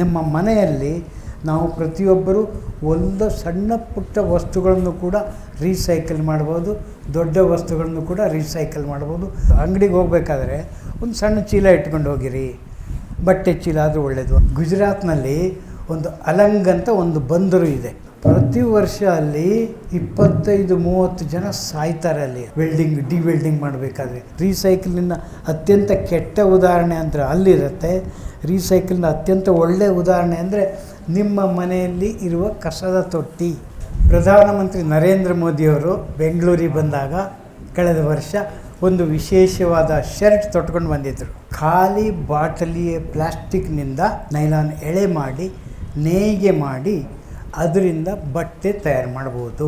ನಿಮ್ಮ ಮನೆಯಲ್ಲಿ ನಾವು ಪ್ರತಿಯೊಬ್ಬರು ಒಂದು ಸಣ್ಣ ಪುಟ್ಟ ವಸ್ತುಗಳನ್ನು ಕೂಡ ರೀಸೈಕಲ್ ಮಾಡ್ಬೋದು, ದೊಡ್ಡ ವಸ್ತುಗಳನ್ನು ಕೂಡ ರೀಸೈಕಲ್ ಮಾಡ್ಬೋದು. ಅಂಗಡಿಗೆ ಹೋಗಬೇಕಾದ್ರೆ ಒಂದು ಸಣ್ಣ ಚೀಲ ಇಟ್ಕೊಂಡು ಹೋಗಿರಿ, ಬಟ್ಟೆ ಚೀಲ ಆದರೂ ಒಳ್ಳೆಯದು ಗುಜರಾತ್ನಲ್ಲಿ ಒಂದು ಅಲಂಗ್ ಅಂತ ಒಂದು ಬಂದರು ಇದೆ. ಪ್ರತಿ ವರ್ಷ ಅಲ್ಲಿ ಇಪ್ಪತ್ತೈದು, ಮೂವತ್ತು ಜನ ಸಾಯ್ತಾರೆ ಅಲ್ಲಿ. ವೆಲ್ಡಿಂಗ್ ಡಿ ವೆಲ್ಡಿಂಗ್ ಮಾಡಬೇಕಾದ್ರೆ ರೀಸೈಕಲಿನ ಅತ್ಯಂತ ಕೆಟ್ಟ ಉದಾಹರಣೆ ಅಂದರೆ ಅಲ್ಲಿರುತ್ತೆ. ರೀಸೈಕಲ್ನ ಅತ್ಯಂತ ಒಳ್ಳೆಯ ಉದಾಹರಣೆ ಅಂದರೆ ನಿಮ್ಮ ಮನೆಯಲ್ಲಿ ಇರುವ ಕಸದ ತೊಟ್ಟಿ. ಪ್ರಧಾನಮಂತ್ರಿ ನರೇಂದ್ರ ಮೋದಿಯವರು ಬೆಂಗಳೂರಿಗೆ ಬಂದಾಗ ಕಳೆದ ವರ್ಷ ಒಂದು ವಿಶೇಷವಾದ ಶರ್ಟ್ ತೊಟ್ಕೊಂಡು ಬಂದಿದ್ದರು ಖಾಲಿ ಬಾಟಲಿಯ ಪ್ಲಾಸ್ಟಿಕ್ನಿಂದ ನೈಲಾನ್ ಎಳೆ ಮಾಡಿ, ನೇಯ್ಗೆ ಮಾಡಿ ಅದರಿಂದ ಬಟ್ಟೆ ತಯಾರು ಮಾಡ್ಬೋದು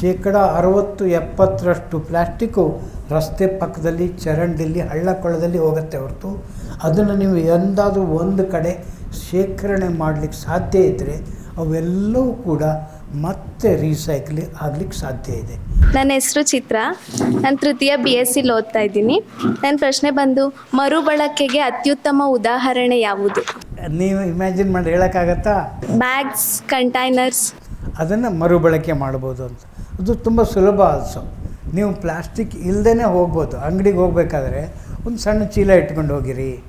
ಶೇಕಡ ಅರವತ್ತು ಎಪ್ಪತ್ತರಷ್ಟು ಪ್ಲಾಸ್ಟಿಕ್ಕು ರಸ್ತೆ ಪಕ್ಕದಲ್ಲಿ ಚರಂಡಿಲಿ ಹಳ್ಳ ಕೊಳ್ಳದಲ್ಲಿ ಹೋಗುತ್ತೆ ಹೊರತು. ಅದನ್ನು ನೀವು ಎಂದಾದರೂ ಒಂದು ಕಡೆ ಶೇಖರಣೆ ಮಾಡಲಿಕ್ಕೆ ಸಾಧ್ಯ ಇದ್ದರೆ ಅವೆಲ್ಲವೂ ಕೂಡ ಮತ್ತೆ ರೀಸೈಕ್ಲಿ ಆಗ್ಲಿಕ್ಕೆ ಸಾಧ್ಯ ಇದೆ. ನನ್ನ ಹೆಸರು ಚಿತ್ರ. ನಾನು ತೃತೀಯ ಬಿ ಎಸ್ ಸಿಲಿ ಓದ್ತಾ ಇದ್ದೀನಿ. ನನ್ನ ಪ್ರಶ್ನೆ ಬಂದು ಮರುಬಳಕೆಗೆ ಅತ್ಯುತ್ತಮ ಉದಾಹರಣೆ ಯಾವುದು? ನೀವು ಇಮ್ಯಾಜಿನ್ ಮಾಡಿ ಹೇಳೋಕ್ಕಾಗತ್ತಾ? ಬ್ಯಾಗ್ಸ್ ಕಂಟೈನರ್ಸ್ ಅದನ್ನು ಮರುಬಳಕೆ ಮಾಡ್ಬೋದು ಅಂತ. ಅದು ತುಂಬ ಸುಲಭ ಆಲ್ಸೋ ನೀವು ಪ್ಲಾಸ್ಟಿಕ್ ಇಲ್ಲದೇ ಹೋಗ್ಬೋದು. ಅಂಗಡಿಗೆ ಹೋಗಬೇಕಾದ್ರೆ ಒಂದು ಸಣ್ಣ ಚೀಲ ಇಟ್ಕೊಂಡು ಹೋಗಿರಿ.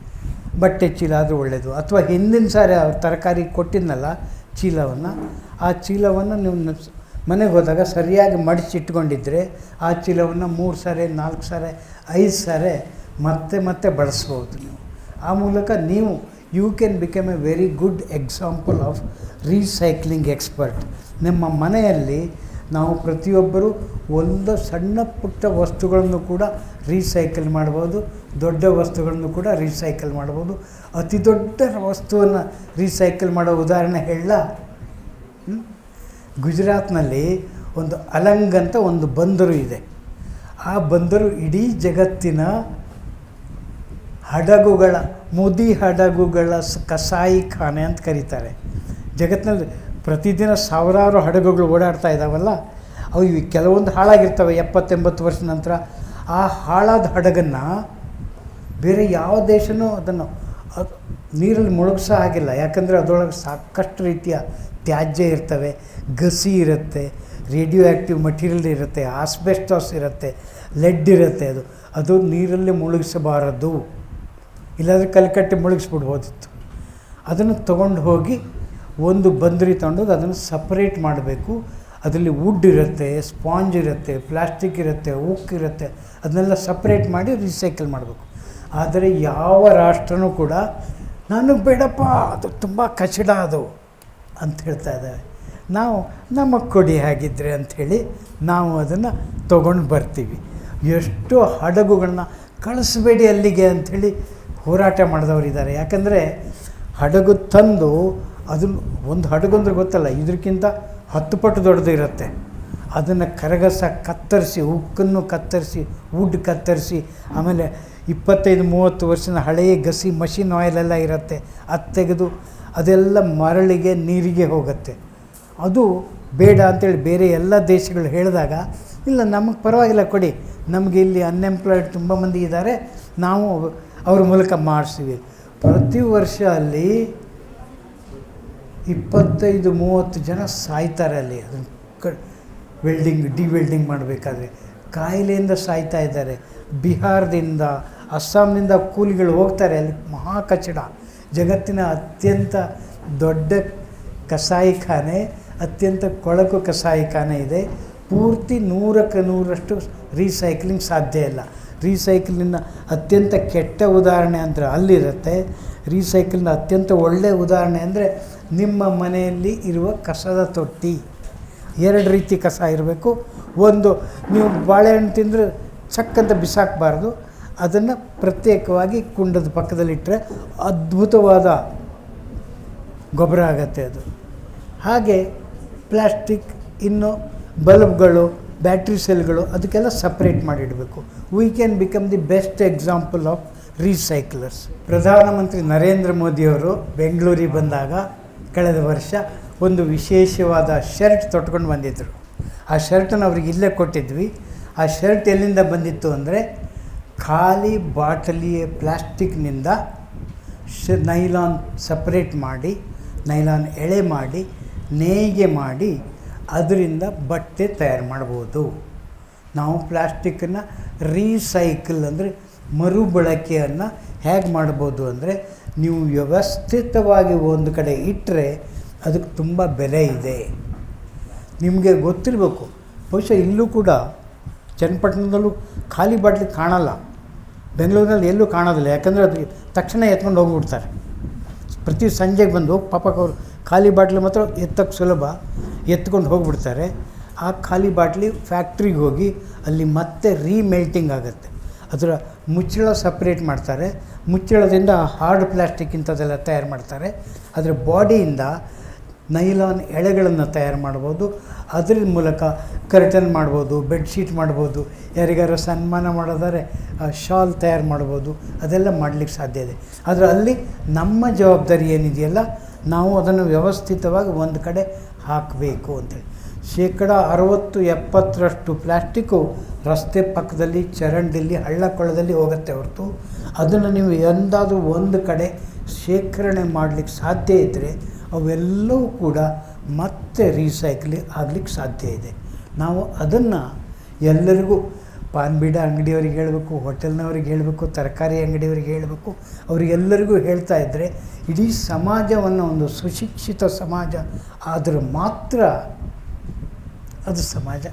ಬಟ್ಟೆ ಚೀಲ ಆದರೂ ಒಳ್ಳೆಯದು ಅಥವಾ ಹಿಂದಿನ ಸಾರಿ ತರಕಾರಿ ಕೊಟ್ಟಿದ್ನಲ್ಲ ಚೀಲವನ್ನು, ಆ ಚೀಲವನ್ನು ನೀವು ಮನೆಗೆ ಹೋದಾಗ ಸರಿಯಾಗಿ ಮಡಿಸಿ ಇಟ್ಕೊಂಡಿದ್ರೆ ಆ ಚೀಲವನ್ನು ಮೂರು ಸಾರಿ, ನಾಲ್ಕು ಸಾರಿ, ಐದು ಸಾರಿ ಮತ್ತೆ ಮತ್ತೆ ಬಳಸ್ಬೋದು ನೀವು. ಆ ಮೂಲಕ ನೀವು you can become a very good example of recycling expert ನಿಮ್ಮ ಮನೆಯಲ್ಲಿ ನಾವು ಪ್ರತಿಯೊಬ್ಬರು ಒಂದು ಸಣ್ಣ ಪುಟ್ಟ ವಸ್ತುಗಳನ್ನು ಕೂಡ ರೀಸೈಕಲ್ ಮಾಡ್ಬೋದು, ದೊಡ್ಡ ವಸ್ತುಗಳನ್ನು ಕೂಡ ರೀಸೈಕಲ್ ಮಾಡ್ಬೋದು. ಅತಿ ದೊಡ್ಡ ವಸ್ತುವನ್ನು ರೀಸೈಕಲ್ ಮಾಡೋ ಉದಾಹರಣೆ ಹೇಳ. ಗುಜರಾತ್ನಲ್ಲಿ ಒಂದು ಅಲಂಗ್ ಅಂತ ಒಂದು ಬಂದರು ಇದೆ. ಆ ಬಂದರು ಇಡೀ ಜಗತ್ತಿನ ಹಡಗುಗಳ, ಮುದಿ ಹಡಗುಗಳ ಕಸಾಯಿ ಖಾನೆ ಅಂತ ಕರೀತಾರೆ. ಜಗತ್ತಿನಲ್ಲಿ ಪ್ರತಿದಿನ ಸಾವಿರಾರು ಹಡಗುಗಳು ಓಡಾಡ್ತಾ ಇದ್ದಾವಲ್ಲ ಅವು ಇವು ಕೆಲವೊಂದು ಹಾಳಾಗಿರ್ತವೆ ಎಪ್ಪತ್ತೆಂಬತ್ತು ವರ್ಷ ನಂತರ. ಆ ಹಾಳಾದ ಹಡಗನ್ನು ಬೇರೆ ಯಾವ ದೇಶನೂ ಅದನ್ನು ಅದು ನೀರಲ್ಲಿ ಮುಳುಗಿಸೋ ಆಗಿಲ್ಲ. ಯಾಕಂದರೆ ಅದರೊಳಗೆ ಸಾಕಷ್ಟು ರೀತಿಯ ತ್ಯಾಜ್ಯ ಇರ್ತವೆ, ಗಸಿ ಇರುತ್ತೆ ರೇಡಿಯೋ ಆ್ಯಕ್ಟಿವ್ ಮಟೀರಿಯಲ್ ಇರುತ್ತೆ, ಆಸ್ಬೆಸ್ಟಾಸ್ ಇರುತ್ತೆ, ಲೆಡ್ ಇರುತ್ತೆ ಅದು. ಅದು ನೀರಲ್ಲಿ ಮುಳುಗಿಸಬಾರದು. ಇಲ್ಲಾಂದರೆ ಕಲ್ಕಟ್ಟೆ ಮುಳುಗಿಸ್ಬಿಡ್ಬೋದಿತ್ತು. ಅದನ್ನು ತೊಗೊಂಡು ಹೋಗಿ ಒಂದು ಬಂದ್ರಿ ತೊಗೊಂಡೋಗಿ ಅದನ್ನು ಸಪ್ರೇಟ್ ಮಾಡಬೇಕು. ಅದರಲ್ಲಿ ವುಡ್ ಇರುತ್ತೆ ಸ್ಪಾಂಜ್ ಇರುತ್ತೆ ಪ್ಲಾಸ್ಟಿಕ್ ಇರುತ್ತೆ ಉಕ್ ಇರುತ್ತೆ. ಅದನ್ನೆಲ್ಲ ಸಪ್ರೇಟ್ ಮಾಡಿ ರಿಸೈಕಲ್ ಮಾಡಬೇಕು. ಆದರೆ ಯಾವ ರಾಷ್ಟ್ರನೂ ಕೂಡ ನನಗೆ ಬೇಡಪ್ಪ ಅದು ತುಂಬ ಕಚಡ ಅದು ಅಂತ ಹೇಳ್ತಾ ಇದ್ದಾವೆ ನಾವು ನಮಗೆ ಕೊಡಿ ಹಾಗಿದ್ರೆ ಅಂಥೇಳಿ ನಾವು ಅದನ್ನು ತೊಗೊಂಡು ಬರ್ತೀವಿ. ಎಷ್ಟು ಹಡಗುಗಳನ್ನ ಕಳಿಸ್ಬೇಡಿ ಅಲ್ಲಿಗೆ ಅಂಥೇಳಿ ಹೋರಾಟ ಮಾಡಿದವರಿದ್ದಾರೆ. ಯಾಕಂದರೆ ಹಡಗು ತಂದು ಅದನ್ನು ಒಂದು ಹಡಗು ಅಂದ್ರೆ ಗೊತ್ತಲ್ಲ ಇದಕ್ಕಿಂತ ಹತ್ತು ಪಟ್ಟು ದೊಡ್ಡದು ಇರುತ್ತೆ. ಅದನ್ನು ಕರಗಸ, ಕತ್ತರಿಸಿ, ಉಕ್ಕನ್ನು ಕತ್ತರಿಸಿ ವುಡ್ ಕತ್ತರಿಸಿ, ಆಮೇಲೆ ಇಪ್ಪತ್ತೈದು, ಮೂವತ್ತು ವರ್ಷದ ಹಳೆಯ ಗಸಿ ಮಷಿನ್ ಆಯಿಲೆಲ್ಲ ಇರುತ್ತೆ. ಅದು ತೆಗೆದು ಅದೆಲ್ಲ ಮರಳಿಗೆ, ನೀರಿಗೆ ಹೋಗುತ್ತೆ. ಅದು ಬೇಡ ಅಂತೇಳಿ ಬೇರೆ ಎಲ್ಲ ದೇಶಗಳು ಹೇಳಿದಾಗ, ಇಲ್ಲ, ನಮಗೆ ಪರವಾಗಿಲ್ಲ ಕೊಡಿ. ನಮಗೆ ಇಲ್ಲಿ ಅನ್ಎಂಪ್ಲಾಯ್ಡ್ ತುಂಬ ಮಂದಿ ಇದ್ದಾರೆ. ನಾವು ಅವ್ರ ಮೂಲಕ ಮಾಡಿಸ್ತೀವಿ ಪ್ರತಿ ವರ್ಷ ಅಲ್ಲಿ ಇಪ್ಪತ್ತೈದು, ಮೂವತ್ತು ಜನ ಸಾಯ್ತಾರೆ ಅಲ್ಲಿ. ಅದನ್ನು ಕ ವೆಲ್ಡಿಂಗ್ ಡಿ ವೆಲ್ಡಿಂಗ್ ಮಾಡಬೇಕಾದ್ರೆ. ಕಾಯಿಲೆಯಿಂದ ಸಾಯ್ತಾ ಇದ್ದಾರೆ. ಬಿಹಾರದಿಂದ, ಅಸ್ಸಾಂನಿಂದ ಕೂಲಿಗಳು ಹೋಗ್ತಾರೆ ಅಲ್ಲಿ. ಮಹಾ ಕಚಡ. ಜಗತ್ತಿನ ಅತ್ಯಂತ ದೊಡ್ಡ ಕಸಾಯಿಖಾನೆ, ಅತ್ಯಂತ ಕೊಳಕು ಕಸಾಯಿಖಾನೆ ಇದೆ. ಪೂರ್ತಿ ನೂರಕ್ಕೆ ನೂರಷ್ಟು ರೀಸೈಕ್ಲಿಂಗ್ ಸಾಧ್ಯ ಇಲ್ಲ. ರೀಸೈಕ್ಲಿನ ಅತ್ಯಂತ ಕೆಟ್ಟ ಉದಾಹರಣೆ ಅಂದರೆ ಅಲ್ಲಿರುತ್ತೆ. ರೀಸೈಕ್ಲಿನ ಅತ್ಯಂತ ಒಳ್ಳೆಯ ಉದಾಹರಣೆ ಅಂದರೆ ನಿಮ್ಮ ಮನೆಯಲ್ಲಿ ಇರುವ ಕಸದ ತೊಟ್ಟಿ. ಎರಡು ರೀತಿ ಕಸ ಇರಬೇಕು. ಒಂದು ನೀವು ಬಾಳೆಹಣ್ಣು ತಿಂದರೆ ಚಕ್ಕಂತ ಬಿಸಾಕಬಾರ್ದು. ಅದನ್ನು ಪ್ರತ್ಯೇಕವಾಗಿ ಕುಂಡದ ಪಕ್ಕದಲ್ಲಿಟ್ಟರೆ ಅದ್ಭುತವಾದ ಗೊಬ್ಬರ ಆಗತ್ತೆ ಅದು. ಹಾಗೆ ಪ್ಲಾಸ್ಟಿಕ್, ಇನ್ನು ಬಲ್ಬ್ಗಳು, ಬ್ಯಾಟ್ರಿ ಸೆಲ್ಗಳು ಅದಕ್ಕೆಲ್ಲ separate ಮಾಡಿಡಬೇಕು. We can become the best example of recyclers ಪ್ರಧಾನಮಂತ್ರಿ ನರೇಂದ್ರ ಮೋದಿಯವರು ಬೆಂಗಳೂರಿಗೆ ಬಂದಾಗ ಕಳೆದ ವರ್ಷ ಒಂದು ವಿಶೇಷವಾದ ಶರ್ಟ್ ತೊಟ್ಕೊಂಡು ಬಂದಿದ್ದರು ಆ ಶರ್ಟನ್ನು ಅವ್ರಿಗೆ ಇಲ್ಲೇ ಕೊಟ್ಟಿದ್ವಿ. ಆ ಶರ್ಟ್ ಎಲ್ಲಿಂದ ಬಂದಿತ್ತು ಅಂದರೆ ಖಾಲಿ ಬಾಟಲಿಯ ಪ್ಲಾಸ್ಟಿಕ್ನಿಂದ ಶ ನೈಲಾನ್ ಸಪ್ರೇಟ್ ಮಾಡಿ, ನೈಲಾನ್ ಎಳೆ ಮಾಡಿ, ನೇಯ್ಗೆ ಮಾಡಿ ಅದರಿಂದ ಬಟ್ಟೆ ತಯಾರು ಮಾಡ್ಬೋದು. ನಾವು ಪ್ಲಾಸ್ಟಿಕ್ಕನ್ನು ರೀಸೈಕಲ್ ಅಂದರೆ ಮರುಬಳಕೆಯನ್ನು ಹೇಗೆ ಮಾಡ್ಬೋದು ಅಂದರೆ ನೀವು ವ್ಯವಸ್ಥಿತವಾಗಿ ಒಂದು ಕಡೆ ಇಟ್ಟರೆ ಅದಕ್ಕೆ ತುಂಬ ಬೆಲೆ ಇದೆ. ನಿಮಗೆ ಗೊತ್ತಿರಬೇಕು. ಬಹುಶಃ ಇಲ್ಲೂ ಕೂಡ ಚನ್ನಪಟ್ಟಣದಲ್ಲೂ ಖಾಲಿ ಬಾಟ್ಲಿ ಕಾಣಲ್ಲ. ಬೆಂಗಳೂರಿನಲ್ಲಿ ಎಲ್ಲೂ ಕಾಣೋದಿಲ್ಲ. ಯಾಕಂದರೆ ಅದು ತಕ್ಷಣ ಎತ್ಕೊಂಡು ಹೋಗ್ಬಿಡ್ತಾರೆ. ಪ್ರತಿ ಸಂಜೆಗೆ ಬಂದು ಪಾಪಕ್ಕೆ ಅವರು ಖಾಲಿ ಬಾಟ್ಲಿ ಮಾತ್ರ ಎತ್ತಕ್ಕೆ ಸುಲಭ. ಎತ್ಕೊಂಡು ಹೋಗ್ಬಿಡ್ತಾರೆ. ಆ ಖಾಲಿ ಬಾಟ್ಲಿ ಫ್ಯಾಕ್ಟ್ರಿಗೆ ಹೋಗಿ ಅಲ್ಲಿ ಮತ್ತೆ ರೀಮೆಲ್ಟಿಂಗ್ ಆಗುತ್ತೆ. ಅದರ ಮುಚ್ಚಳ ಸಪ್ರೇಟ್ ಮಾಡ್ತಾರೆ. ಮುಚ್ಚಳದಿಂದ ಹಾರ್ಡ್ ಪ್ಲಾಸ್ಟಿಕ್ ಇಂಥದ್ದೆಲ್ಲ ತಯಾರು ಮಾಡ್ತಾರೆ. ಅದರ ಬಾಡಿಯಿಂದ ನೈಲಾನ್ ಎಳೆಗಳನ್ನು ತಯಾರು ಮಾಡ್ಬೋದು. ಅದ್ರ ಮೂಲಕ ಕರ್ಟನ್ ಮಾಡ್ಬೋದು ಬೆಡ್ಶೀಟ್ ಮಾಡ್ಬೋದು. ಯಾರಿಗಾರು ಸನ್ಮಾನ ಮಾಡೋದಾದ್ರೆ ಶಾಲ್ ತಯಾರು ಮಾಡ್ಬೋದು. ಅದೆಲ್ಲ ಮಾಡಲಿಕ್ಕೆ ಸಾಧ್ಯ ಇದೆ. ಆದರೆ ಅಲ್ಲಿ ನಮ್ಮ ಜವಾಬ್ದಾರಿ ಏನಿದೆಯಲ್ಲ, ನಾವು ಅದನ್ನು ವ್ಯವಸ್ಥಿತವಾಗಿ ಒಂದು ಕಡೆ ಹಾಕಬೇಕು ಅಂತೇಳಿ. ಶೇಕಡ ಅರವತ್ತು ಎಪ್ಪತ್ತರಷ್ಟು ಪ್ಲ್ಯಾಸ್ಟಿಕ್ಕು ರಸ್ತೆ ಪಕ್ಕದಲ್ಲಿ ಚರಂಡಿಲ್ಲಿ ಹಳ್ಳ ಕೊಳ್ಳದಲ್ಲಿ ಹೋಗುತ್ತೆ ಹೊರತು ಅದನ್ನು ನೀವು ಎಂದಾದರೂ ಒಂದು ಕಡೆ ಶೇಖರಣೆ ಮಾಡಲಿಕ್ಕೆ ಸಾಧ್ಯ ಇದ್ದರೆ ಅವೆಲ್ಲವೂ ಕೂಡ ಮತ್ತೆ ರೀಸೈಕ್ಲಿ ಆಗಲಿಕ್ಕೆ ಸಾಧ್ಯ ಇದೆ. ನಾವು ಅದನ್ನು ಎಲ್ಲರಿಗೂ ಪಾನ್ ಬೀಡ ಅಂಗಡಿಯವ್ರಿಗೆ ಹೇಳಬೇಕು, ಹೋಟೆಲ್ನವ್ರಿಗೆ ಹೇಳಬೇಕು, ತರಕಾರಿ ಅಂಗಡಿಯವ್ರಿಗೆ ಹೇಳಬೇಕು, ಅವರಿಗೆಲ್ಲರಿಗೂ ಹೇಳ್ತಾ ಇದ್ದರೆ ಇಡೀ ಸಮಾಜವನ್ನು ಒಂದು ಸುಶಿಕ್ಷಿತ ಸಮಾಜ ಆದರೆ ಮಾತ್ರ ಅದು ಸಮಾಜ.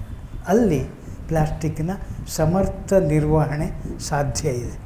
ಅಲ್ಲಿ ಪ್ಲಾಸ್ಟಿಕ್ನ ಸಮರ್ಥ ನಿರ್ವಹಣೆ ಸಾಧ್ಯ ಇದೆ.